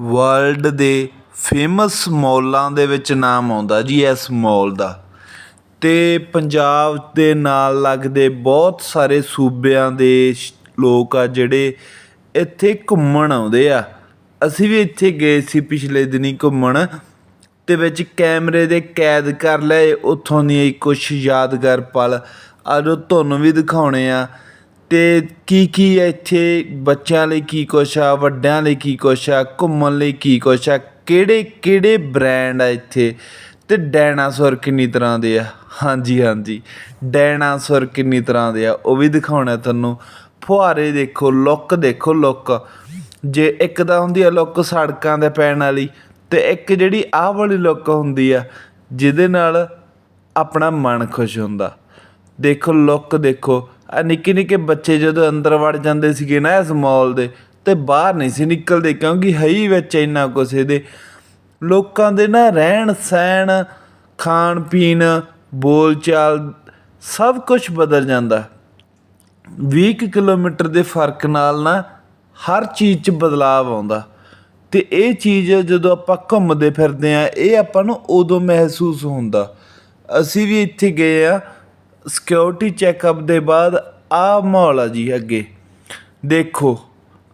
World ਦੇ famous ਮੌਲਾਂ ਦੇ ਵਿੱਚ ਨਾਮ ਆਉਂਦਾ ਜੀ ਇਸ ਮੌਲ ਦਾ। ਅਤੇ ਪੰਜਾਬ ਦੇ ਨਾਲ ਲੱਗਦੇ ਬਹੁਤ ਸਾਰੇ ਸੂਬਿਆਂ ਦੇ ਲੋਕ ਆ ਜਿਹੜੇ ਇੱਥੇ ਘੁੰਮਣ ਆਉਂਦੇ ਆ। ਅਸੀਂ ਵੀ ਇੱਥੇ ਗਏ ਸੀ ਪਿਛਲੇ ਦਿਨੀਂ ਘੁੰਮਣ ਅਤੇ ਵਿੱਚ ਕੈਮਰੇ ਦੇ ਕੈਦ ਕਰ ਲਏ, ਉੱਥੋਂ ਦੀਆਂ ਕੁਛ ਯਾਦਗਾਰ ਪਲ। ਅੱਜ ਉਹ ਤੁਹਾਨੂੰ ਵੀ ਦਿਖਾਉਣੇ ਆ। ਅਤੇ ਕੀ ਕੀ ਹੈ ਇੱਥੇ ਬੱਚਿਆਂ ਲਈ ਕੀ ਕੁਛ ਆ, ਵੱਡਿਆਂ ਲਈ ਕੀ ਕੁਛ ਆ, ਘੁੰਮਣ ਲਈ ਕੀ ਕੁਛ ਆ, ਕਿਹੜੇ ਕਿਹੜੇ ਬ੍ਰੈਂਡ ਆ ਇੱਥੇ? ਅਤੇ ਡਾਇਨਾਸੌਰ ਕਿੰਨੀ ਤਰ੍ਹਾਂ ਦੇ ਆ? ਹਾਂਜੀ ਹਾਂਜੀ। ਡਾਇਨਾਸੌਰ ਕਿੰਨੀ ਤਰ੍ਹਾਂ ਦੇ ਆ? ਉਹ ਵੀ ਦਿਖਾਉਣਾ ਤੁਹਾਨੂੰ। ਫੁਹਾਰੇ ਦੇਖੋ ਲੁੱਕ ਦੇਖੋ ਲੁੱਕ ਜੇ ਇੱਕ ਤਾਂ ਹੁੰਦੀ ਆ ਲੁੱਕ ਸੜਕਾਂ 'ਤੇ ਪੈਣ ਵਾਲੀ ਅਤੇ ਇੱਕ ਜਿਹੜੀ ਆਹ ਵਾਲੀ ਲੁੱਕ ਹੁੰਦੀ ਆ, ਜਿਹਦੇ ਨਾਲ ਆਪਣਾ ਮਨ ਖੁਸ਼ ਹੁੰਦਾ। ਦੇਖੋ ਲੁੱਕ ਦੇਖੋ। ਆ ਨਿੱਕੇ ਨਿੱਕੇ ਬੱਚੇ ਜਦੋਂ ਅੰਦਰ ਵੜ ਜਾਂਦੇ ਸੀਗੇ ਨਾ ਇਸ ਮਾਲ ਦੇ, ਤੇ ਬਾਹਰ ਨਹੀਂ ਸੀ ਨਿਕਲਦੇ ਕਿਉਂਕਿ ਹਈ ਵਿੱਚ ਇੰਨਾ ਕੁਛ ਇਹਦੇ। ਲੋਕਾਂ ਦੇ ਨਾ ਰਹਿਣ ਸਹਿਣ, ਖਾਣ ਪੀਣ ਬੋਲਚਾਲ ਸਭ ਕੁਝ ਬਦਲ ਜਾਂਦਾ। 20 ਕੁ ਕਿਲੋਮੀਟਰ ਦੇ ਫ਼ਰਕ ਨਾਲ ਨਾ ਹਰ ਚੀਜ਼ 'ਚ ਬਦਲਾਅ ਆਉਂਦਾ। ਅਤੇ ਇਹ ਚੀਜ਼ ਜਦੋਂ ਆਪਾਂ ਘੁੰਮਦੇ ਫਿਰਦੇ ਹਾਂ ਇਹ ਆਪਾਂ ਨੂੰ ਉਦੋਂ ਮਹਿਸੂਸ ਹੁੰਦਾ। ਅਸੀਂ ਵੀ ਇੱਥੇ ਗਏ ਆ ਸਿਕਿਉਰਿਟੀ ਚੈੱਕਅਪ ਦੇ ਬਾਅਦ ਆਹ ਮਾਹੌਲ ਆ ਜੀ ਅੱਗੇ। ਦੇਖੋ,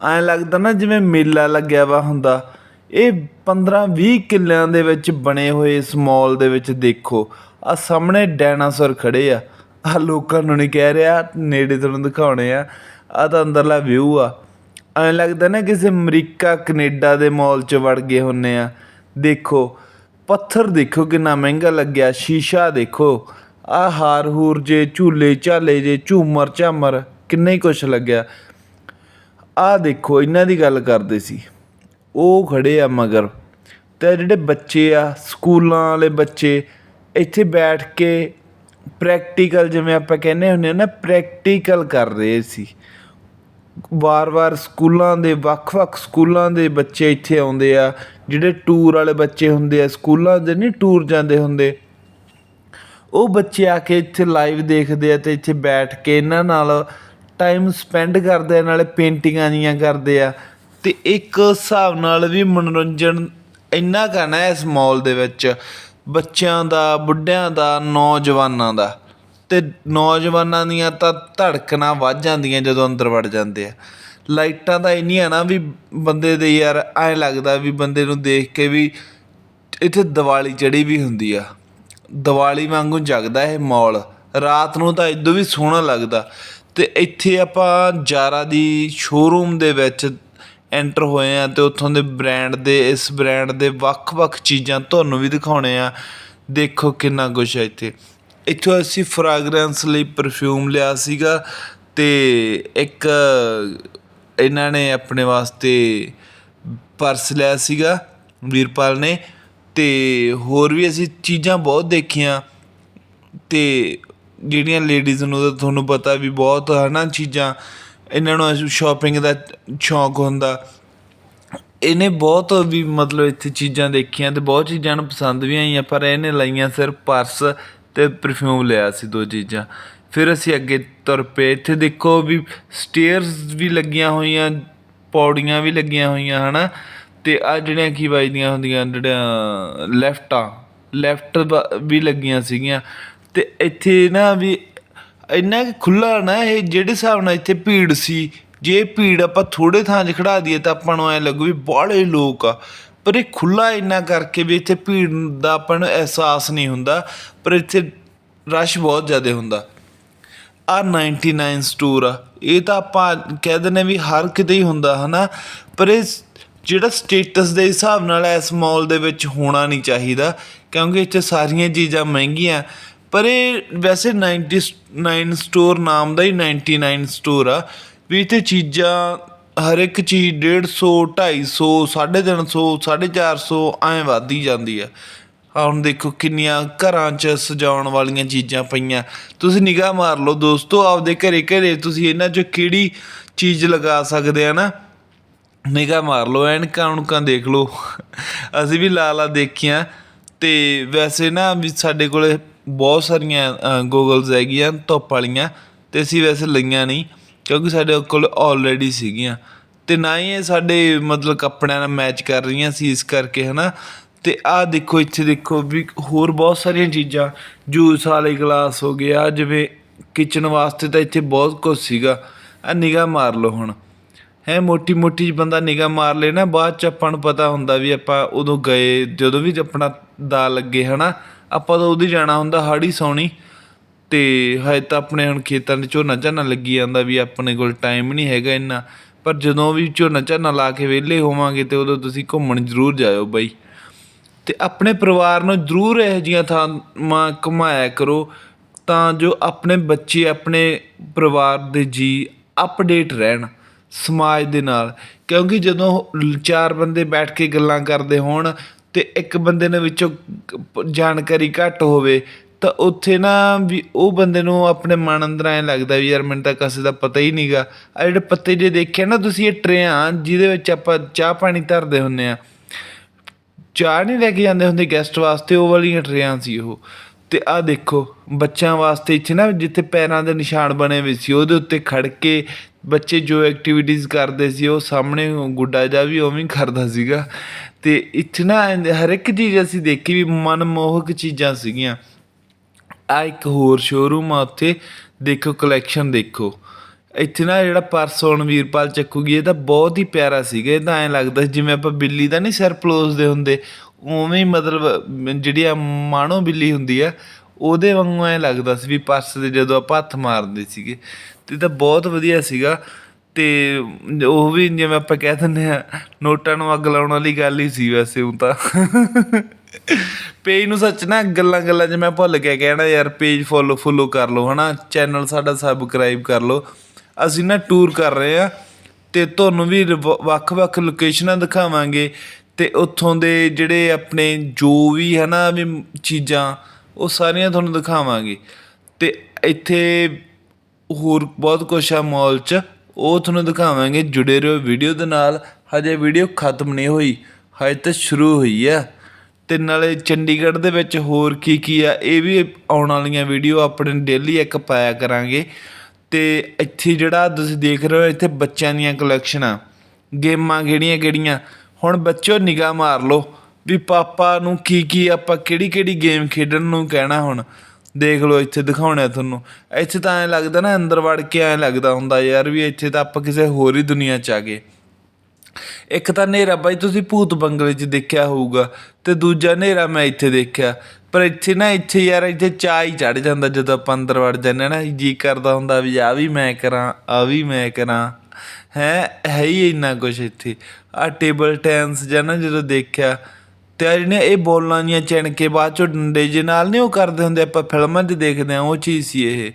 ਐਂ ਲੱਗਦਾ ਨਾ ਜਿਵੇਂ ਮੇਲਾ ਲੱਗਿਆ ਵਾ ਹੁੰਦਾ। ਇਹ 15 20 ਕਿੱਲਿਆਂ ਦੇ ਵਿੱਚ ਬਣੇ ਹੋਏ ਇਸ ਮਾਲ ਦੇ ਵਿੱਚ ਦੇਖੋ ਆ ਸਾਹਮਣੇ ਡਾਇਨਾਸੌਰ ਖੜੇ ਆ। ਆ ਲੋਕਾਂ ਨੂੰ ਨਹੀਂ ਕਹਿ ਰਿਹਾ, ਨੇੜੇ ਤੁਹਾਨੂੰ ਦਿਖਾਉਣੇ ਆ। ਆ ਤਾਂ ਅੰਦਰਲਾ ਵਿਊ ਆ। ਐਂ ਲੱਗਦਾ ਨਾ ਕਿਸੇ ਅਮਰੀਕਾ, ਕੈਨੇਡਾ ਦੇ ਮਾਲ 'ਚ ਵੜ ਗਏ ਹੁੰਨੇ ਆ। ਦੇਖੋ, ਪੱਥਰ ਦੇਖੋ ਕਿੰਨਾ ਮਹਿੰਗਾ ਲੱਗਿਆ, ਸ਼ੀਸ਼ਾ ਦੇਖੋ। ਆ ਹਾਰ ਹੂਰ ਜੇ, ਝੂਲੇ ਝਾਲੇ ਜੇ, ਝੂਮਰ ਝਾਮਰ, ਕਿੰਨਾ ਹੀ ਕੁਛ ਲੱਗਿਆ। ਆ ਦੇਖੋ, ਇਹਨਾਂ ਦੀ ਗੱਲ ਕਰਦੇ ਸੀ। ਉਹ ਖੜੇ ਆ ਮਗਰ। ਤੇ ਜਿਹੜੇ ਬੱਚੇ ਆ, ਸਕੂਲਾਂ ਵਾਲੇ ਬੱਚੇ, ਇੱਥੇ ਬੈਠ ਕੇ ਪ੍ਰੈਕਟੀਕਲ ਜਿਵੇਂ ਆਪਾਂ ਕਹਿੰਦੇ ਹੁੰਦੇ ਆ ਨਾ ਪ੍ਰੈਕਟੀਕਲ ਕਰ ਰਹੇ ਸੀ। ਵਾਰ-ਵਾਰ ਸਕੂਲਾਂ ਦੇ, ਵੱਖ-ਵੱਖ ਸਕੂਲਾਂ ਦੇ ਬੱਚੇ ਇੱਥੇ ਆਉਂਦੇ ਆ। ਜਿਹੜੇ ਟੂਰ ਵਾਲੇ ਬੱਚੇ ਹੁੰਦੇ ਆ, ਸਕੂਲਾਂ ਦੇ ਨਹੀਂ ਟੂਰ ਜਾਂਦੇ ਹੁੰਦੇ। ਉਹ ਬੱਚੇ ਆ ਕੇ ਇੱਥੇ ਲਾਈਵ ਦੇਖਦੇ ਆ ਤੇ ਇੱਥੇ ਬੈਠ ਕੇ ਇਹਨਾਂ ਨਾਲ ਟਾਈਮ ਸਪੈਂਡ ਕਰਦੇ ਆ, ਨਾਲੇ ਪੇਂਟਿੰਗਾਂ ਜੀਆਂ ਕਰਦੇ ਆ। ਤੇ ਇੱਕ ਹਿਸਾਬ ਨਾਲ ਵੀ ਮਨੋਰੰਜਨ ਇੰਨਾ ਕਰਨਾ ਇਸ ਮਾਲ ਦੇ ਵਿੱਚ, ਬੱਚਿਆਂ ਦਾ, ਬੁੱਢਿਆਂ ਦਾ, ਨੌਜਵਾਨਾਂ ਦਾ। ਤੇ ਨੌਜਵਾਨਾਂ ਦੀਆਂ ਤਾਂ ਧੜਕਣਾ ਵੱਧ ਜਾਂਦੀਆਂ ਜਦੋਂ ਅੰਦਰ ਵੜ ਜਾਂਦੇ ਆ। ਲਾਈਟਾਂ ਤਾਂ ਇੰਨੀਆਂ ਨਾ ਵੀ ਬੰਦੇ ਦੇ ਯਾਰ ਐਂ ਲੱਗਦਾ ਵੀ ਬੰਦੇ ਨੂੰ ਦੇਖ ਕੇ ਵੀ ਇੱਥੇ ਦੀਵਾਲੀ ਚੜੀ ਵੀ ਹੁੰਦੀ ਆ। ਦੀਵਾਲੀ ਵਾਂਗੂ ਜਗਦਾ ਇਹ ਮੌਲ ਰਾਤ ਨੂੰ ਤਾਂ ਇਦੋਂ ਵੀ ਸੋਹਣਾ ਲੱਗਦਾ। ਤੇ ਇੱਥੇ ਆਪਾਂ ਜਾਰਾ ਦੀ ਸ਼ੋਰੂਮ ਦੇ ਵਿੱਚ ਐਂਟਰ ਹੋਏ ਆ ਤੇ ਉੱਥੋਂ ਦੇ ਬ੍ਰਾਂਡ ਦੇ, ਇਸ ਬ੍ਰਾਂਡ ਦੇ ਵੱਖ-ਵੱਖ ਚੀਜ਼ਾਂ ਤੁਹਾਨੂੰ ਵੀ ਦਿਖਾਉਣੇ ਆ ਦੇਖੋ ਕਿੰਨਾ ਕੁਛ ਹੈ ਇੱਥੇ। ਇੱਥੋਂ ਅਸੀਂ ਫ੍ਰੈਗਰੈਂਸ ਲਈ ਪਰਫਿਊਮ ਲਿਆ ਸੀਗਾ ਤੇ ਇੱਕ ਇਹਨਾਂ ਨੇ ਆਪਣੇ ਵਾਸਤੇ ਪਰਸ ਲਿਆ ਸੀਗਾ, ਵੀਰਪਾਲ ਨੇ। ਅਤੇ ਹੋਰ ਵੀ ਅਸੀਂ ਚੀਜ਼ਾਂ ਬਹੁਤ ਦੇਖੀਆਂ ਅਤੇ ਜਿਹੜੀਆਂ ਲੇਡੀਜ਼ ਨੂੰ ਤਾਂ ਤੁਹਾਨੂੰ ਪਤਾ ਵੀ ਬਹੁਤ ਹੈ ਨਾ ਚੀਜ਼ਾਂ, ਇਹਨਾਂ ਨੂੰ ਸ਼ੋਪਿੰਗ ਦਾ ਸ਼ੌਂਕ ਹੁੰਦਾ। ਇਹਨੇ ਬਹੁਤ ਵੀ ਮਤਲਬ ਇੱਥੇ ਚੀਜ਼ਾਂ ਦੇਖੀਆਂ ਅਤੇ ਬਹੁਤ ਚੀਜ਼ਾਂ ਨੂੰ ਪਸੰਦ ਵੀ ਆਈਆਂ, ਪਰ ਇਹਨੇ ਲਈਆਂ ਸਿਰਫ ਪਰਸ ਅਤੇ ਪਰਫਿਊਮ ਲਿਆ ਸੀ ਦੋ ਚੀਜ਼ਾਂ। ਫਿਰ ਅਸੀਂ ਅੱਗੇ ਤੁਰ ਪਏ, ਇੱਥੇ ਦੇਖੋ ਵੀ ਸਟੇਅਰਸ ਵੀ ਲੱਗੀਆਂ ਹੋਈਆਂ, ਪੌੜੀਆਂ ਵੀ ਲੱਗੀਆਂ ਹੋਈਆਂ ਹਨਾ। ਅਤੇ ਆਹ ਜਿਹੜੀਆਂ ਕੀ ਵੱਜਦੀਆਂ ਹੁੰਦੀਆਂ ਜਿਹੜੀਆਂ ਲੈਫਟਾਂ ਲੈਫਟ ਵੀ ਲੱਗੀਆਂ ਸੀਗੀਆਂ। ਅਤੇ ਇੱਥੇ ਨਾ ਵੀ ਇੰਨਾ ਕੁ ਖੁੱਲ੍ਹਾ ਨਾ ਇਹ ਜਿਹੜੇ ਹਿਸਾਬ ਨਾਲ ਇੱਥੇ ਭੀੜ ਸੀ, ਜੇ ਭੀੜ ਆਪਾਂ ਥੋੜ੍ਹੇ ਥਾਂ 'ਚ ਖੜਾ ਦਈਏ ਤਾਂ ਆਪਾਂ ਨੂੰ ਐ ਲੱਗੂ ਵੀ ਬਾਹਲੇ ਲੋਕ ਆ। ਪਰ ਇਹ ਖੁੱਲਾ ਇੰਨਾ ਕਰਕੇ ਵੀ ਇੱਥੇ ਭੀੜ ਦਾ ਆਪਾਂ ਨੂੰ ਅਹਿਸਾਸ ਨਹੀਂ ਹੁੰਦਾ, ਪਰ ਇੱਥੇ ਰਸ਼ ਬਹੁਤ ਜ਼ਿਆਦਾ ਹੁੰਦਾ। ਆ 99 ਸਟੋਰ ਆ, ਇਹ ਤਾਂ ਆਪਾਂ ਕਹਿ ਦਿੰਦੇ ਵੀ ਹਰ ਕਿਤੇ ਹੀ ਹੁੰਦਾ, ਹਨਾ? ਪਰ ਇਹ ਜਿਹੜਾ ਸਟੇਟਸ ਦੇ ਹਿਸਾਬ ਨਾਲ ਇਸ ਮਾਲ ਦੇ ਵਿੱਚ ਹੋਣਾ ਨਹੀਂ ਚਾਹੀਦਾ, ਕਿਉਂਕਿ ਇੱਥੇ ਸਾਰੀਆਂ ਚੀਜ਼ਾਂ ਮਹਿੰਗੀਆਂ। ਪਰ ਇਹ ਵੈਸੇ 99 ਸਟੋਰ ਨਾਮ ਦਾ ਹੀ 99 ਸਟੋਰ ਆ। ਵੀ ਇੱਥੇ ਚੀਜ਼ਾਂ ਹਰ ਇੱਕ ਚੀਜ਼ 150 250 350 450 ਐਂ ਵੱਧਦੀ ਜਾਂਦੀ ਆ। ਆ ਹੁਣ ਦੇਖੋ ਕਿੰਨੀਆਂ ਘਰਾਂ 'ਚ ਸਜਾਉਣ ਵਾਲੀਆਂ ਚੀਜ਼ਾਂ ਪਈਆਂ। ਤੁਸੀਂ ਨਿਗਾਹ ਮਾਰ ਲਓ ਦੋਸਤੋ, ਆਪਦੇ ਘਰੇ ਘਰੇ ਤੁਸੀਂ ਇਹਨਾਂ 'ਚੋਂ ਕਿਹੜੀ ਚੀਜ਼ ਲਗਾ ਸਕਦੇ ਆ ਨਾ? ਨਿਗਾਹ ਮਾਰ ਲਓ, ਐਨਕਾਂ ਉਨਕਾਂ ਦੇਖ ਲਓ। ਅਸੀਂ ਵੀ ਲਾ ਲਾ ਦੇਖੀਆਂ। ਤੇ ਵੈਸੇ ਨਾ ਵੀ ਸਾਡੇ ਕੋਲੇ ਬਹੁਤ ਸਾਰੀਆਂ ਗੋਗਲਸ ਹੈਗੀਆਂ ਧੁੱਪ ਵਾਲੀਆਂ। ਤੇ ਅਸੀਂ ਵੈਸੇ ਲਈਆਂ ਨਹੀਂ, ਕਿਉਂਕਿ ਸਾਡੇ ਕੋਲ ਆਲਰੇਡੀ ਸੀਗੀਆਂ। ਤੇ ਨਾ ਹੀ ਇਹ ਸਾਡੇ ਮਤਲਬ ਕੱਪੜਿਆਂ ਨਾਲ ਮੈਚ ਕਰ ਰਹੀਆਂ ਸੀ ਇਸ ਕਰਕੇ, ਹਨਾ। ਤੇ ਆਹ ਦੇਖੋ, ਇੱਥੇ ਦੇਖੋ ਵੀ ਹੋਰ ਬਹੁਤ ਸਾਰੀਆਂ ਚੀਜ਼ਾਂ। ਜੂਸ ਵਾਲੇ ਗਲਾਸ ਹੋ ਗਏ ਆ ਜਿਵੇਂ ਕਿਚਨ ਵਾਸਤੇ ਤਾਂ ਇੱਥੇ ਬਹੁਤ ਕੁਝ ਸੀਗਾ। ਆ ਨਿਗਾਹ ਮਾਰ ਲਓ ਹੁਣ। ਹੈਂ ਮੋਟੀ ਮੋਟੀ ਬੰਦਾ ਨਿਗਾਹ ਮਾਰ ਲਏ ਨਾ, ਬਾਅਦ ਚ ਆਪਾਂ ਨੂੰ ਪਤਾ ਹੁੰਦਾ ਵੀ ਆਪਾਂ ਉਦੋਂ ਗਏ, ਜਦੋਂ ਵੀ ਆਪਣਾ ਦਾ ਲੱਗੇ ਹੈ ਨਾ ਆਪਾਂ ਤਾਂ ਉਦੋਂ ਹੀ ਜਾਣਾ ਹੁੰਦਾ, ਹਾੜੀ ਸੌਣੀ। ਅਤੇ ਹਜੇ ਤਾਂ ਆਪਣੇ ਹੁਣ ਖੇਤਾਂ 'ਚ ਝੋਨਾ ਝਾਨਾ ਲੱਗੀ ਜਾਂਦਾ ਵੀ ਆਪਣੇ ਕੋਲ ਟਾਈਮ ਨਹੀਂ ਹੈਗਾ ਇੰਨਾ। ਪਰ ਜਦੋਂ ਵੀ ਝੋਨਾ ਝਾਨਾ ਲਾ ਕੇ ਵਿਹਲੇ ਹੋਵਾਂਗੇ ਤੇ ਉਦੋਂ ਤੁਸੀਂ ਘੁੰਮਣ ਜ਼ਰੂਰ ਜਾਇਓ ਬਾਈ। ਅਤੇ ਆਪਣੇ ਪਰਿਵਾਰ ਨੂੰ ਜ਼ਰੂਰ ਇਹੋ ਜਿਹੀਆਂ ਥਾਵਾਂ ਘੁਮਾਇਆ ਕਰੋ, ਤਾਂ ਜੋ ਆਪਣੇ ਬੱਚੇ, ਆਪਣੇ ਪਰਿਵਾਰ ਦੇ ਜੀਅ ਅਪਡੇਟ ਰਹਿਣ। ਸਮਾਜ ਦੇ ਨਾਲ। ਕਿਉਂਕਿ ਜਦੋਂ ਚਾਰ ਬੰਦੇ ਬੈਠ ਕੇ ਗੱਲਾਂ ਕਰਦੇ ਹੋਣ ਅਤੇ ਇੱਕ ਬੰਦੇ ਦੇ ਵਿੱਚੋਂ ਜਾਣਕਾਰੀ ਘੱਟ ਹੋਵੇ, ਤਾਂ ਉੱਥੇ ਨਾ ਵੀ ਉਹ ਬੰਦੇ ਨੂੰ ਆਪਣੇ ਮਨ ਅੰਦਰ ਐਂ ਲੱਗਦਾ ਵੀ ਯਾਰ ਮੈਨੂੰ ਤਾਂ ਕਿਸੇ ਦਾ ਪਤਾ ਹੀ ਨਹੀਂਗਾ ਆ ਜਿਹੜੇ ਪੱਤੇ ਜੇ ਦੇਖਿਆ ਨਾ ਤੁਸੀਂ ਇਹ ਟਰੇ ਆ ਜਿਹਦੇ ਵਿੱਚ ਆਪਾਂ ਚਾਹ ਪਾਣੀ ਧਰਦੇ ਹੁੰਨੇ ਆ ਚਾਹ ਨਹੀਂ ਲੈ ਕੇ ਜਾਂਦੇ ਹੁੰਦੇ ਗੈਸਟ ਵਾਸਤੇ, ਉਹ ਵਾਲੀਆਂ ਟਰੇਆਂ ਸੀ ਉਹ। ਅਤੇ ਆਹ ਦੇਖੋ, ਬੱਚਿਆਂ ਵਾਸਤੇ ਇੱਥੇ ਨਾ ਜਿੱਥੇ ਪੈਰਾਂ ਦੇ ਨਿਸ਼ਾਨ ਬਣੇ ਹੋਏ ਸੀ, ਉਹਦੇ ਉੱਤੇ ਖੜ੍ਹ ਕੇ ਬੱਚੇ ਜੋ ਐਕਟੀਵਿਟੀਜ਼ ਕਰਦੇ ਸੀ, ਉਹ ਸਾਹਮਣੇ ਗੁੱਡਾ ਜਿਹਾ ਵੀ ਉਵੇਂ ਹੀ ਕਰਦਾ ਸੀਗਾ। ਅਤੇ ਇੱਥੇ ਨਾ ਹਰ ਇੱਕ ਚੀਜ਼ ਅਸੀਂ ਦੇਖੀ ਵੀ ਮਨਮੋਹਕ ਚੀਜ਼ਾਂ ਸੀਗੀਆਂ। ਆਹ ਇੱਕ ਹੋਰ ਸ਼ੋਰੂਮ ਆ ਉੱਥੇ, ਦੇਖੋ ਕਲੈਕਸ਼ਨ ਦੇਖੋ। ਇੱਥੇ ਨਾ ਜਿਹੜਾ ਪਰਸ ਹੁਣ ਵੀਰਪਾਲ ਚੱਕੂਗੀ, ਇਹ ਤਾਂ ਬਹੁਤ ਹੀ ਪਿਆਰਾ ਸੀਗਾ, ਇਹ ਤਾਂ ਐਂ ਲੱਗਦਾ ਸੀ ਜਿਵੇਂ ਆਪਾਂ ਬਿੱਲੀ ਦਾ ਨਹੀਂ ਸਿਰ ਪਲੋਸਦੇ ਹੁੰਦੇ ਉਵੇਂ ਹੀ ਮਤਲਬ, ਜਿਹੜੀ ਆ ਮਾਣੋ ਬਿੱਲੀ ਹੁੰਦੀ ਆ, ਉਹਦੇ ਵਾਂਗੂ ਐਂ ਲੱਗਦਾ ਸੀ ਵੀ ਪਰਸ ਦੇ ਜਦੋਂ ਆਪਾਂ ਹੱਥ ਮਾਰਦੇ ਸੀਗੇ, ਤੇ ਤਾਂ ਬਹੁਤ ਵਧੀਆ ਸੀਗਾ। ਤੇ ਉਹ ਵੀ ਜਿਵੇਂ ਆਪਾਂ ਕਹਿ ਦਿੰਦੇ ਆ, ਨੋਟਾਂ ਨੂੰ ਅੱਗ ਲਾਉਣ ਵਾਲੀ ਗੱਲ ਹੀ ਸੀ ਵੈਸੇ ਉਹ ਤਾਂ। ਪੇਜ ਨੂੰ ਸੱਚ ਨਾ ਗੱਲਾਂ ਗੱਲਾਂ 'ਚ ਮੈਂ ਭੁੱਲ ਗਿਆ, ਕਹਿਣਾ ਯਾਰ ਪੇਜ ਫੋਲੋ ਫੋਲੋ ਕਰ ਲਓ, ਹਨਾ? ਚੈਨਲ ਸਾਡਾ ਸਬਸਕ੍ਰਾਈਬ ਕਰ ਲਓ। ਅਸੀਂ ਨਾ ਟੂਰ ਕਰ ਰਹੇ ਆ, ਤੇ ਤੁਹਾਨੂੰ ਵੀ ਵ- ਵੱਖ-ਵੱਖ ਲੋਕੇਸ਼ਨਾਂ ਦਿਖਾਵਾਂਗੇ। ਤੇ ਉੱਥੋਂ ਦੇ ਜਿਹੜੇ ਆਪਣੇ ਜੋ ਵੀ ਹੈ ਨਾ ਵੀ ਚੀਜ਼ਾਂ, ਉਹ ਸਾਰੀਆਂ ਤੁਹਾਨੂੰ ਦਿਖਾਵਾਂਗੇ। ਤੇ ਇੱਥੇ ਹੋਰ ਬਹੁਤ ਕੁਛ ਆ ਮਾਲ 'ਚ, ਉਹ ਤੁਹਾਨੂੰ ਦਿਖਾਵਾਂਗੇ। ਜੁੜੇ ਰਹੋ ਵੀਡੀਓ ਦੇ ਨਾਲ। ਹਜੇ ਵੀਡੀਓ ਖਤਮ ਨਹੀਂ ਹੋਈ, ਹਜੇ ਤਾਂ ਸ਼ੁਰੂ ਹੋਈ ਆ। ਤੇ ਨਾਲੇ ਚੰਡੀਗੜ੍ਹ ਦੇ ਵਿੱਚ ਹੋਰ ਕੀ ਕੀ ਆ, ਇਹ ਵੀ ਆਉਣ ਵਾਲੀਆਂ ਵੀਡੀਓ ਆਪਣੇ ਡੇਲੀ ਇੱਕ ਪਾਇਆ ਕਰਾਂਗੇ। ਤੇ ਇੱਥੇ ਜਿਹੜਾ ਤੁਸੀਂ ਦੇਖ ਰਹੇ ਹੋ, ਇੱਥੇ ਬੱਚਿਆਂ ਦੀਆਂ ਕਲੈਕਸ਼ਨਾਂ ਗੇਮਾਂ ਕਿਹੜੀਆਂ ਕਿਹੜੀਆਂ ਹੁਣ ਬੱਚੋ ਨਿਗਾਹ ਮਾਰ ਲਓ ਵੀ ਪਾਪਾ ਨੂੰ ਕੀ ਕੀ ਆਪਾਂ ਕਿਹੜੀ ਕਿਹੜੀ ਗੇਮ ਖੇਡਣ ਨੂੰ ਕਹਿਣਾ ਹੁਣ। ਦੇਖ ਲਓ ਇੱਥੇ ਦਿਖਾਉਣਾ ਤੁਹਾਨੂੰ। ਇੱਥੇ ਤਾਂ ਐਂ ਲੱਗਦਾ ਨਾ ਅੰਦਰ ਵੜ ਕੇ ਐਂ ਲੱਗਦਾ ਹੁੰਦਾ ਯਾਰ ਵੀ ਇੱਥੇ ਤਾਂ ਆਪਾਂ ਕਿਸੇ ਹੋਰ ਹੀ ਦੁਨੀਆ 'ਚ ਆ ਗਏ। ਇੱਕ ਤਾਂ ਹਨੇਰਾ ਬਾਈ ਤੁਸੀਂ ਭੂਤ ਬੰਗਲੇ 'ਚ ਦੇਖਿਆ ਹੋਊਗਾ ਤੇ ਦੂਜਾ ਹਨੇਰਾ ਮੈਂ ਇੱਥੇ ਦੇਖਿਆ। ਪਰ ਇੱਥੇ ਨਾ ਇੱਥੇ ਯਾਰ ਇੱਥੇ ਚਾਹ ਹੀ ਚੜ ਜਾਂਦਾ ਜਦੋਂ ਆਪਾਂ ਅੰਦਰ ਵੜ ਜਾਂਦੇ ਹਾਂ ਨਾ। ਜੀ ਕਰਦਾ ਹੁੰਦਾ ਵੀ ਆ ਵੀ ਮੈਂ ਕਰਾਂ, ਆ ਵੀ ਮੈਂ ਕਰਾਂ। ਹੈ ਹੈ ਹੀ ਇੰਨਾ ਕੁਝ ਇੱਥੇ। ਆ ਟੇਬਲ ਟੈਨਿਸ ਜਾਂ ਨਾ ਜਦੋਂ ਦੇਖਿਆ ਤੇ ਆ ਜਿਹੜੀਆਂ ਇਹ ਬੋਲਾਂ ਜੀਆਂ ਚਿਣ ਕੇ ਬਾਅਦ ਚੋਂ ਡੰਡੇ ਜੇ ਨਾਲ ਨਹੀਂ ਉਹ ਕਰਦੇ ਹੁੰਦੇ, ਆਪਾਂ ਫਿਲਮਾਂ 'ਚ ਦੇਖਦੇ ਆ ਉਹ ਚੀਜ਼ ਸੀ ਇਹ।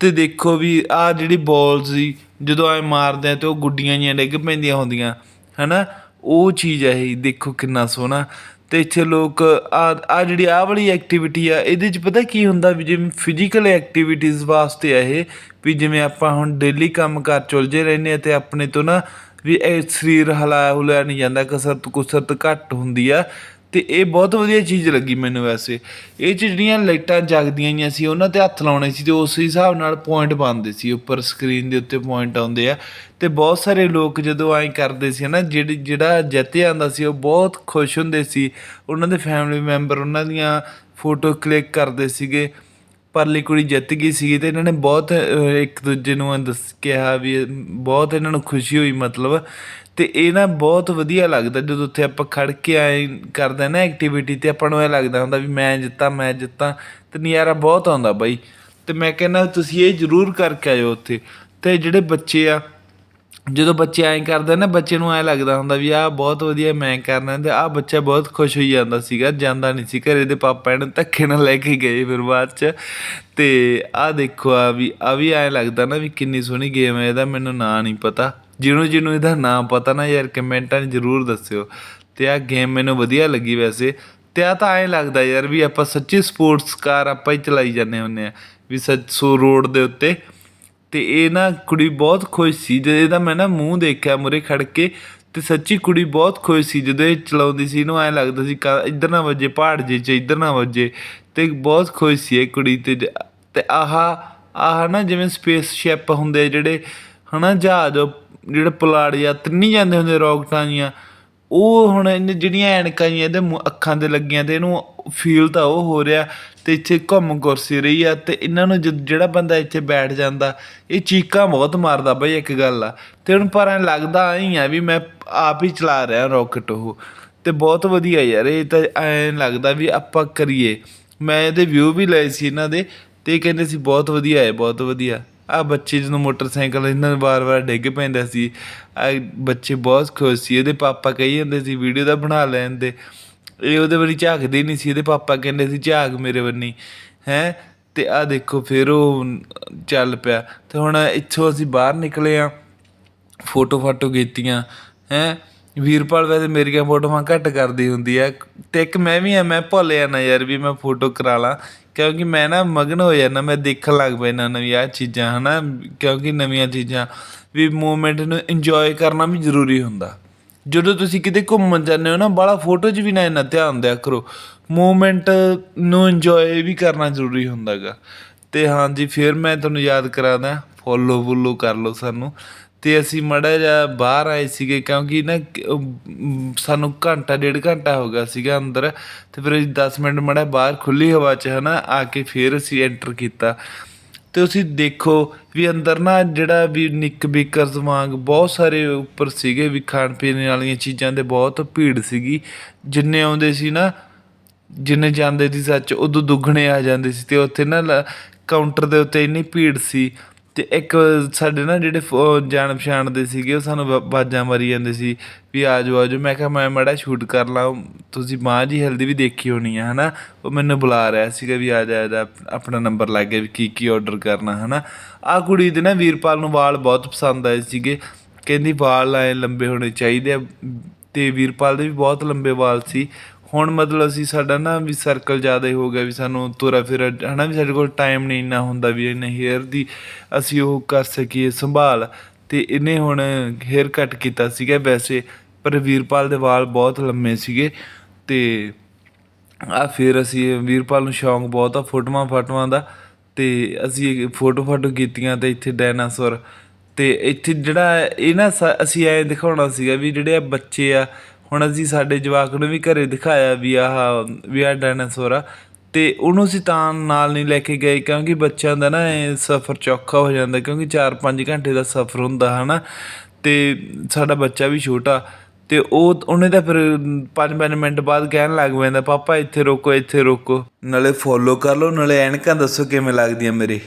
ਤੇ ਦੇਖੋ ਵੀ ਆ ਜਿਹੜੀ ਬੋਲ ਸੀ, ਜਦੋਂ ਐ ਮਾਰਦੇ ਆ ਤੇ ਉਹ ਗੁੱਡੀਆਂ ਜੀਆਂ ਡਿੱਗ ਪੈਂਦੀਆਂ ਹੁੰਦੀਆਂ, ਹਨਾ? ਉਹ ਚੀਜ਼ ਹੈ ਇਹ, ਦੇਖੋ ਕਿੰਨਾ ਸੋਹਣਾ। ਤੇ ਇੱਥੇ ਲੋਕ ਆ ਆ ਜਿਹੜੀ ਆ ਵਾਲੀ ਐਕਟੀਵਿਟੀ ਆ, ਇਹਦੇ 'ਚ ਪਤਾ ਕੀ ਹੁੰਦਾ ਵੀ ਜਿਵੇਂ ਫਿਜ਼ੀਕਲ ਐਕਟੀਵਿਟੀਜ਼ ਵਾਸਤੇ ਆ ਇਹ ਵੀ ਜਿਵੇਂ ਆਪਾਂ ਹੁਣ ਡੇਲੀ ਕੰਮ ਕਾਰ ਕਰ ਚੁਲਝੇ ਰਹਿੰਦੇ ਆ ਤੇ ਆਪਣੇ ਤੋਂ ਨਾ ਵੀ ਇਹ ਸਰੀਰ ਹਲਾਇਆ ਹੁਲਾਇਆ ਨਹੀਂ ਜਾਂਦਾ, ਕਸਰਤ ਕੁਸਰਤ ਘੱਟ ਹੁੰਦੀ ਆ। ਅਤੇ ਇਹ ਬਹੁਤ ਵਧੀਆ ਚੀਜ਼ ਲੱਗੀ ਮੈਨੂੰ ਵੈਸੇ। ਇਹ 'ਚ ਜਿਹੜੀਆਂ ਲਾਈਟਾਂ ਜਗਦੀਆਂ ਹੋਈਆਂ ਸੀ, ਉਹਨਾਂ ਤੇ ਹੱਥ ਲਾਉਣੇ ਸੀ ਅਤੇ ਉਸ ਹਿਸਾਬ ਨਾਲ ਪੁਆਇੰਟ ਬਣਦੇ ਸੀ, ਉੱਪਰ ਸਕਰੀਨ ਦੇ ਉੱਤੇ ਪੁਆਇੰਟ ਆਉਂਦੇ ਆ। ਅਤੇ ਬਹੁਤ ਸਾਰੇ ਲੋਕ ਜਦੋਂ ਐਂ ਕਰਦੇ ਸੀ ਨਾ ਜਿਹੜੀ ਜਿਹੜਾ ਜਿੱਤ ਜਾਂਦਾ ਸੀ, ਉਹ ਬਹੁਤ ਖੁਸ਼ ਹੁੰਦੇ ਸੀ। ਉਹਨਾਂ ਦੇ ਫੈਮਿਲੀ ਮੈਂਬਰ ਉਹਨਾਂ ਦੀਆਂ ਫੋਟੋ ਕਲਿੱਕ ਕਰਦੇ ਸੀਗੇ। ਪਰਲੀ ਕੁੜੀ ਜਿੱਤ ਗਈ ਸੀ ਤੇ ਇਹਨਾਂ ਨੇ ਬਹੁਤ ਇੱਕ ਦੂਜੇ ਨੂੰ ਦੱਸ ਕਿਹਾ ਵੀ ਬਹੁਤ ਇਹਨਾਂ ਨੂੰ ਖੁਸ਼ੀ ਹੋਈ ਮਤਲਬ। ਤੇ ਇਹ ਨਾ ਬਹੁਤ ਵਧੀਆ ਲੱਗਦਾ ਜਦੋਂ ਉੱਥੇ ਆਪਾਂ ਖੜ ਕੇ ਆਏ ਕਰਦੇ ਨਾ ਐਕਟੀਵਿਟੀ ਤੇ ਆਪਾਂ ਨੂੰ ਇਹ ਲੱਗਦਾ ਹੁੰਦਾ ਵੀ ਮੈਂ ਜਿੱਤਾਂ ਮੈਂ ਜਿੱਤਾਂ ਤੇ ਨਜ਼ਾਰਾ ਬਹੁਤ ਆਉਂਦਾ ਬਾਈ। ਤੇ ਮੈਂ ਕਹਿੰਦਾ ਤੁਸੀਂ ਇਹ ਜ਼ਰੂਰ ਕਰਕੇ ਆਇਓ ਉੱਥੇ। ਤੇ ਜਿਹੜੇ ਬੱਚੇ ਆ ਜਦੋਂ ਬੱਚੇ ਐਂ ਕਰਦੇ ਨਾ, ਬੱਚੇ ਨੂੰ ਐਂ ਲੱਗਦਾ ਹੁੰਦਾ ਵੀ ਆਹ ਬਹੁਤ ਵਧੀਆ ਮੈਂ ਕਰਨਾ ਅਤੇ ਆਹ ਬੱਚਾ ਬਹੁਤ ਖੁਸ਼ ਹੋਈ ਜਾਂਦਾ ਸੀਗਾ, ਜਾਂਦਾ ਨਹੀਂ ਸੀ, ਘਰ ਦੇ ਪਾਪਾ ਇਹਨੂੰ ਧੱਕੇ ਨਾਲ ਲੈ ਕੇ ਗਏ ਫਿਰ ਬਾਅਦ ਚ। ਅਤੇ ਆਹ ਦੇਖੋ ਆ ਵੀ ਆ ਵੀ ਐਂ ਲੱਗਦਾ ਨਾ ਵੀ ਕਿੰਨੀ ਸੋਹਣੀ ਗੇਮ ਹੈ ਇਹਦਾ, ਮੈਨੂੰ ਨਾਂ ਨਹੀਂ ਪਤਾ। ਜਿਹਨੂੰ ਜਿਹਨੂੰ ਇਹਦਾ ਨਾਂ ਪਤਾ ਨਾ ਯਾਰ, ਕਮੈਂਟਾਂ 'ਚ ਜ਼ਰੂਰ ਦੱਸਿਓ। ਅਤੇ ਆਹ ਗੇਮ ਮੈਨੂੰ ਵਧੀਆ ਲੱਗੀ ਵੈਸੇ। ਅਤੇ ਆਹ ਤਾਂ ਐਂ ਲੱਗਦਾ ਯਾਰ ਵੀ ਆਪਾਂ ਸੱਚੀ ਸਪੋਰਟਸ ਕਾਰ ਆਪਾਂ ਹੀ ਚਲਾਈ ਜਾਂਦੇ ਹੁੰਦੇ ਹਾਂ ਵੀ ਸੱਚੋ ਰੋਡ ਦੇ ਉੱਤੇ ਤੇ ਇਹ ਨਾ ਕੁੜੀ ਬਹੁਤ ਖੁਸ਼ ਸੀ। ਜਦੋਂ ਇਹਦਾ ਮੈਂ ਨਾ ਮੂੰਹ ਦੇਖਿਆ, ਮੁਰੇ ਖੜ ਕੇ, ਤੇ ਸੱਚੀ ਕੁੜੀ ਬਹੁਤ ਖੁਸ਼ ਸੀ। ਜਦੋਂ ਇਹ ਚਲਾਉਂਦੀ ਸੀ, ਇਹਨੂੰ ਐ ਲੱਗਦਾ ਸੀ ਕਾ- ਇੱਧਰ ਨਾ ਵੱਜੇ, ਪਹਾੜ ਜੇ ਚ ਇੱਧਰ ਨਾ ਵੱਜੇ, ਤੇ ਬਹੁਤ ਖੁਸ਼ ਸੀ ਇਹ ਕੁੜੀ ਤੇ। ਜ- ਤੇ ਆਹਾ, ਆਹ ਨਾ ਜਿਵੇਂ ਸਪੇਸ ਸ਼ਿਪ ਹੁੰਦੇ ਆ ਜਿਹੜੇ, ਹਨਾ, ਜਹਾਜ਼, ਜਿਹੜੇ ਪੁਲਾੜ ਯਾਤਰੀ ਨਹੀਂ ਜਾਂਦੇ ਹੁੰਦੇ ਰੌਕਟਾਂ ਜੀਆਂ, ਉਹ ਹੁਣ ਇਹਨੇ ਜਿਹੜੀਆਂ ਐਨਕਾਂ ਜੀਆਂ, ਇਹਦੇ ਮੂੰਹ- ਅੱਖਾਂ ਤੇ ਲੱਗੀਆਂ ਤੇ ਇਹਨੂੰ ਫੀਲ ਤਾਂ ਉਹ ਹੋ ਰਿਹਾ। ਤੇ ਇੱਥੇ ਘੁੰਮ ਕੁਰਸੀ ਰਹੀ ਆ ਤੇ ਇਹਨਾਂ ਨੂੰ ਜਦ- ਜਿਹੜਾ ਬੰਦਾ ਇੱਥੇ ਬੈਠ ਜਾਂਦਾ, ਇਹ ਚੀਕਾਂ ਬਹੁਤ ਮਾਰਦਾ ਬਈ ਇੱਕ ਗੱਲ ਆ। ਤੇ ਹੁਣ ਪਰ ਐਂ ਲੱਗਦਾ ਐਂ ਆ ਵੀ ਮੈਂ ਆਪ ਹੀ ਚਲਾ ਰਿਹਾ ਰੌਕਟ ਉਹ। ਤੇ ਬਹੁਤ ਵਧੀਆ ਯਾਰ, ਇਹ ਤਾਂ ਐਂ ਲੱਗਦਾ ਵੀ ਆਪਾਂ ਕਰੀਏ। ਮੈਂ ਇਹਦੇ ਵਿਊ ਵੀ ਲਏ ਸੀ ਇਹਨਾਂ ਦੇ ਤੇ ਇਹ ਕਹਿੰਦੇ ਸੀ ਬਹੁਤ ਵਧੀਆ ਹੈ, ਬਹੁਤ ਵਧੀਆ। ਆ ਬੱਚੇ ਜਦੋਂ ਮੋਟਰਸਾਈਕਲ ਇਹਨਾਂ ਨੂੰ ਵਾਰ-ਵਾਰ ਡਿੱਗ ਪੈਂਦਾ ਸੀ। ਆ ਬੱਚੇ ਬਹੁਤ ਖੁਸ਼ ਸੀ, ਇਹਦੇ ਪਾਪਾ ਕਹੀ ਜਾਂਦੇ ਸੀ, ਵੀਡੀਓ ਦਾ ਬਣਾ ਲੈਣ ਦੇ। ਇਹ ਉਹਦੇ ਵਾਰੀ ਝਾਕਦੇ ਨਹੀਂ ਸੀ, ਇਹਦੇ ਪਾਪਾ ਕਹਿੰਦੇ ਸੀ, ਝਾਕ ਮੇਰੇ ਵੱਨੀ ਹੈ। ਤੇ ਆ ਦੇਖੋ, ਫਿਰ ਉਹ ਚੱਲ ਪਿਆ। ਤੇ ਹੁਣ ਇੱਥੋਂ ਅਸੀਂ ਬਾਹਰ ਨਿਕਲੇ ਆ, ਫੋਟੋ ਫਾਟੋ ਕੀਤੀਆਂ ਹੈ? ਵੀਰਪਾਲ ਵੈਸੇ ਮੇਰੀਆਂ ਫੋਟੋਆਂ ਘੱਟ ਕਰਦੀ ਹੁੰਦੀ ਹੈ ਤੇ ਇੱਕ ਮੈਂ ਵੀ ਆ, ਮੈਂ ਭੁੱਲਿਆ ਨਾ ਯਾਰ ਵੀ ਮੈਂ ਫੋਟੋ ਕਰਾ ਲਾਂ। ਕਿਉਂਕਿ ਮੈਂ ਨਾ ਮਗਨ ਹੋ ਜਾਂਦਾ, ਮੈਂ ਦੇਖਣ ਲੱਗ ਪੈਣਾ ਨਵੀਆਂ ਚੀਜ਼ਾਂ, ਹਨਾ? ਕਿਉਂਕਿ ਨਵੀਆਂ ਚੀਜ਼ਾਂ ਵੀ ਮੂਵਮੈਂਟ ਨੂੰ ਇੰਜੋਏ ਕਰਨਾ ਵੀ ਜ਼ਰੂਰੀ ਹੁੰਦਾ। ਜਦੋਂ ਤੁਸੀਂ ਕਿਤੇ ਘੁੰਮਣ ਜਾਂਦੇ ਹੋ ਨਾ, ਬਾਹਲਾ ਫੋਟੋ 'ਚ ਵੀ ਨਾ ਇੰਨਾ ਧਿਆਨ ਦਿਆ ਕਰੋ। ਮੂਵਮੈਂਟ ਨੂੰ ਇੰਜੋਏ ਵੀ ਕਰਨਾ ਜ਼ਰੂਰੀ ਹੁੰਦਾਗਾ। ਤੇ ਹਾਂਜੀ ਫਿਰ ਮੈਂ ਤੁਹਾਨੂੰ ਯਾਦ ਕਰਾਦਾ ਫੋਲੋ ਫੁੱਲੋ ਕਰ ਲਓ ਸਾਨੂੰ। ਤੇ ਅਸੀਂ ਮੜਾ ਜਿਹਾ ਬਾਹਰ ਆਏ ਸੀਗੇ, ਕਿਉਂਕਿ ਨਾ ਸਾਨੂੰ ਘੰਟਾ, ਡੇਢ ਘੰਟਾ ਹੋ ਗਿਆ ਸੀਗਾ ਅੰਦਰ। ਤੇ ਫਿਰ ਅਸੀਂ 10 ਮਿੰਟ ਮੜਾ ਬਾਹਰ ਖੁੱਲੀ ਹਵਾ 'ਚ ਹਨਾ, ਆ ਕੇ ਫਿਰ ਅਸੀਂ ਐਂਟਰ ਕੀਤਾ। ਅਤੇ ਤੁਸੀਂ ਦੇਖੋ ਵੀ ਅੰਦਰ ਨਾ ਜਿਹੜਾ ਵੀ ਨਿੱਕ ਬੇਕਰਸ ਵਾਂਗ ਬਹੁਤ ਸਾਰੇ ਉੱਪਰ ਸੀਗੇ ਵੀ ਖਾਣ ਪੀਣ ਵਾਲੀਆਂ ਚੀਜ਼ਾਂ ਦੇ ਬਹੁਤ ਭੀੜ ਸੀਗੀ। ਜਿੰਨੇ ਆਉਂਦੇ ਸੀ ਨਾ, ਜਿੰਨੇ ਜਾਂਦੇ ਸੀ ਸੱਚ, ਉਦੋਂ ਦੁੱਗਣੇ ਆ ਜਾਂਦੇ ਸੀ ਤੇ ਉੱਥੇ ਨਾ ਲ- ਕਾਊਂਟਰ ਦੇ ਉੱਤੇ ਇੰਨੀ ਭੀੜ ਸੀ। ਅਤੇ ਇੱਕ ਸਾਡੇ ਨਾ ਜਿਹੜੇ ਫੋ- ਜਾਣ ਪਛਾਣ ਦੇ ਸੀਗੇ, ਉਹ ਸਾਨੂੰ ਵਾ- ਆਵਾਜ਼ਾਂ ਮਾਰੀ ਜਾਂਦੇ ਸੀ ਵੀ ਆ ਜਾਓ ਆ ਜਾਓ ਮੈਂ ਕਿਹਾ, ਮੈਂ ਮਾੜਾ ਸ਼ੂਟ ਕਰ ਲਾਂ। ਤੁਸੀਂ ਮਾਂ ਜੀ ਹਲਦੀ ਵੀ ਦੇਖੀ ਹੋਣੀ ਆ ਹੈ ਨਾ ਉਹ ਮੈਨੂੰ ਬੁਲਾ ਰਿਹਾ ਸੀਗਾ ਵੀ ਆ ਜਾ ਆ ਜਾ ਆਪਣਾ ਨੰਬਰ ਲੱਗ ਗਿਆ ਵੀ ਕੀ ਕੀ ਆਰਡਰ ਕਰਨਾ ਹੈ ਨਾ ਆ ਕੁੜੀ ਦੇ ਨਾ ਵੀਰਪਾਲ ਨੂੰ ਵਾਲ ਬਹੁਤ ਪਸੰਦ ਆਏ ਸੀਗੇ। ਕਹਿੰਦੀ ਵਾਲ ਐ ਲੰਬੇ ਹੋਣੇ ਚਾਹੀਦੇ ਆ। ਤੇ ਵੀਰਪਾਲ ਦੇ ਵੀ ਬਹੁਤ ਲੰਬੇ ਵਾਲ ਸੀ। ਹੁਣ ਮਤਲਬ ਅਸੀਂ ਸਾਡਾ ਨਾ ਵੀ ਸਰਕਲ ਜ਼ਿਆਦਾ ਹੋ ਗਿਆ ਵੀ ਸਾਨੂੰ ਤੁਰਾ ਫਿਰ ਹਨਾ ਵੀ ਸਾਡੇ ਕੋਲ ਟਾਈਮ ਨਹੀਂ ਇੰਨਾ ਹੁੰਦਾ ਵੀ ਇੰਨੇ ਹੇਅਰ ਦੀ ਅਸੀਂ ਉਹ ਕਰ ਸਕੀਏ ਸੰਭਾਲ। ਤੇ ਇਹਨੇ ਹੁਣ ਹੇਅਰ ਕੱਟ ਕੀਤਾ ਸੀਗਾ ਵੈਸੇ, ਪਰ ਵੀਰਪਾਲ ਦੇ ਵਾਲ ਬਹੁਤ ਲੰਮੇ ਸੀਗੇ ਤੇ ਆ ਫਿਰ ਅਸੀਂ ਵੀਰਪਾਲ ਨੂੰ ਸ਼ੌਂਕ ਬਹੁਤ ਆ ਫੋਟੋਆਂ ਫਾਟੋਆਂ ਦਾ ਤੇ ਅਸੀਂ ਫੋਟੋ ਫਾਟੋ ਕੀਤੀਆਂ ਤੇ ਇੱਥੇ ਡਾਇਨਾਸੌਰ ਤੇ ਇੱਥੇ ਜਿਹੜਾ ਇਹ ਨਾ ਸ- ਅਸੀਂ ਐ ਦਿਖਾਉਣਾ ਸੀਗਾ ਵੀ ਜਿਹੜੇ ਆ ਬੱਚੇ ਆ ਹੁਣ ਅਸੀਂ ਸਾਡੇ ਜਵਾਕ ਨੂੰ ਵੀ ਘਰ ਦਿਖਾਇਆ ਵੀ ਆਹ, ਵੀ ਆ ਡਾਇਨਾਸੌਰ ਆ। ਤੇ ਉਹਨੂੰ ਅਸੀਂ ਤਾਂ ਨਾਲ ਨਹੀਂ ਲੈ ਕੇ ਗਏ, ਕਿਉਂਕਿ ਬੱਚਿਆਂ ਦਾ ਨਾ ਇਹ ਸਫ਼ਰ ਚੌਖਾ ਹੋ ਜਾਂਦਾ, ਕਿਉਂਕਿ 4-5 ਘੰਟੇ ਦਾ ਸਫ਼ਰ ਹੁੰਦਾ ਹੈ ਨਾ ਅਤੇ ਸਾਡਾ ਬੱਚਾ ਵੀ ਛੋਟਾ ਅਤੇ ਉਹ, ਉਹਨੇ ਤਾਂ ਫਿਰ 5-5 ਮਿੰਟ ਬਾਅਦ ਕਹਿਣ ਲੱਗ ਪੈਂਦਾ, ਪਾਪਾ, ਇੱਥੇ ਰੋਕੋ ਇੱਥੇ ਰੋਕੋ। ਨਾਲੇ ਫੋਲੋ ਕਰ ਲਓ, ਨਾਲੇ ਐਨਕਾਂ ਦੱਸੋ ਕਿਵੇਂ ਲੱਗਦੀਆਂ ਮੇਰੇ।